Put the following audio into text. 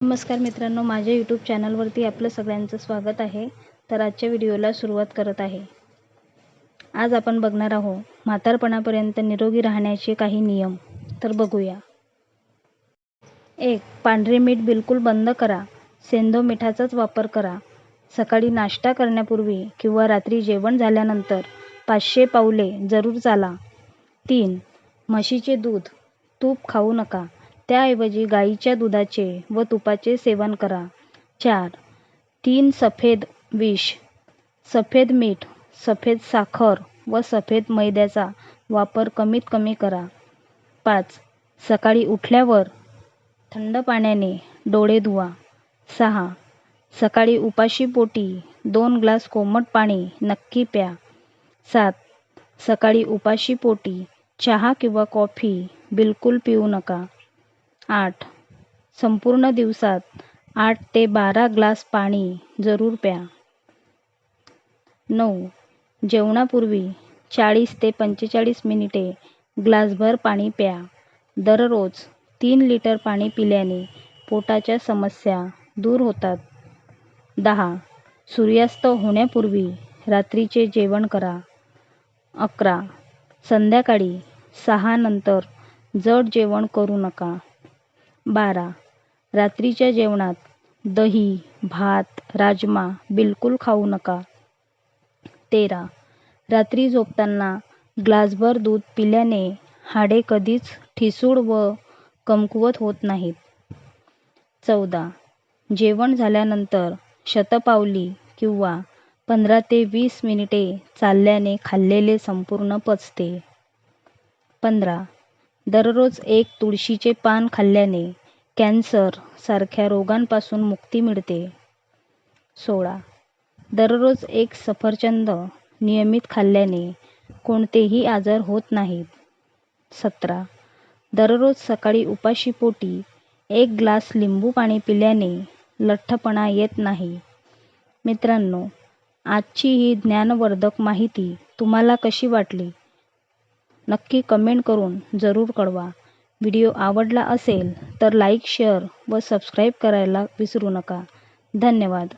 नमस्कार मित्रांनो माझ्या यूट्यूब चॅनलवरती आपलं सगळ्यांचं स्वागत आहे. तर आजच्या व्हिडिओला सुरुवात करत आहे. आज आपण बघणार आहोत म्हातारपणापर्यंत निरोगी राहण्याचे काही नियम. तर बघूया. एक पांढरे मीठ बिलकुल बंद करा. सेंदो मिठाचाच वापर करा. सकाळी नाश्ता करण्यापूर्वी किंवा रात्री जेवण झाल्यानंतर पाचशे पावले जरूर चाला. तीन म्हशीचे दूध तूप खाऊ नका. त्याऐवजी गाईच्या दुधाचे व तुपाचे सेवन करा. चार. तीन सफेद विष. सफेद मीठ सफेद साखर व सफेद मैद्याचा वापर कमीत कमी करा. पाच. सकाळी उठल्यावर थंड पाण्याने डोळे धुवा. सहा. सकाळी उपाशी पोटी दोन ग्लास कोमट पाणी नक्की प्या. सात. सकाळी उपाशी पोटी चहा किंवा कॉफी बिलकुल पिऊ नका. आठ. संपूर्ण दिवसात आठ ते बारा ग्लास पाणी जरूर प्या. नऊ. जेवणापूर्वी चाळीस ते पंचेचाळीस मिनिटे ग्लासभर पाणी प्या. दररोज तीन लिटर पाणी पिल्याने पोटाच्या समस्या दूर होतात. दहा. सूर्यास्त होण्यापूर्वी रात्रीचे जेवण करा. अकरा. संध्याकाळी सहा नंतर जड जेवण करू नका. बारा. रात्रीच्या जेवणात दही भात राजमा बिलकुल खाऊ नका. तेरा. रात्री झोपताना ग्लासभर दूध पिल्याने हाडे कधीच ठिसूळ व कमकुवत होत नाहीत. चौदा. जेवण झाल्यानंतर शतपावली किंवा पंधरा ते वीस मिनिटे चालल्याने खाल्लेले संपूर्ण पचते. पंधरा. दररोज एक तुळशीचे पान खाल्ल्याने कॅन्सर सारख्या रोगांपासून मुक्ती मिळते. सोळा. दररोज एक सफरचंद नियमित खाल्ल्याने कोणतेही आजार होत नाहीत. सतरा. दररोज सकाळी उपाशीपोटी एक ग्लास लिंबू पाणी पिल्याने लठ्ठपणा येत नाही. मित्रांनो आजची ही ज्ञानवर्धक माहिती तुम्हाला कशी वाटली? नक्की कमेंट करून जरूर कळवा. व्हिडिओ आवडला असेल तर लाईक शेअर व सबस्क्राईब करायला विसरू नका. धन्यवाद.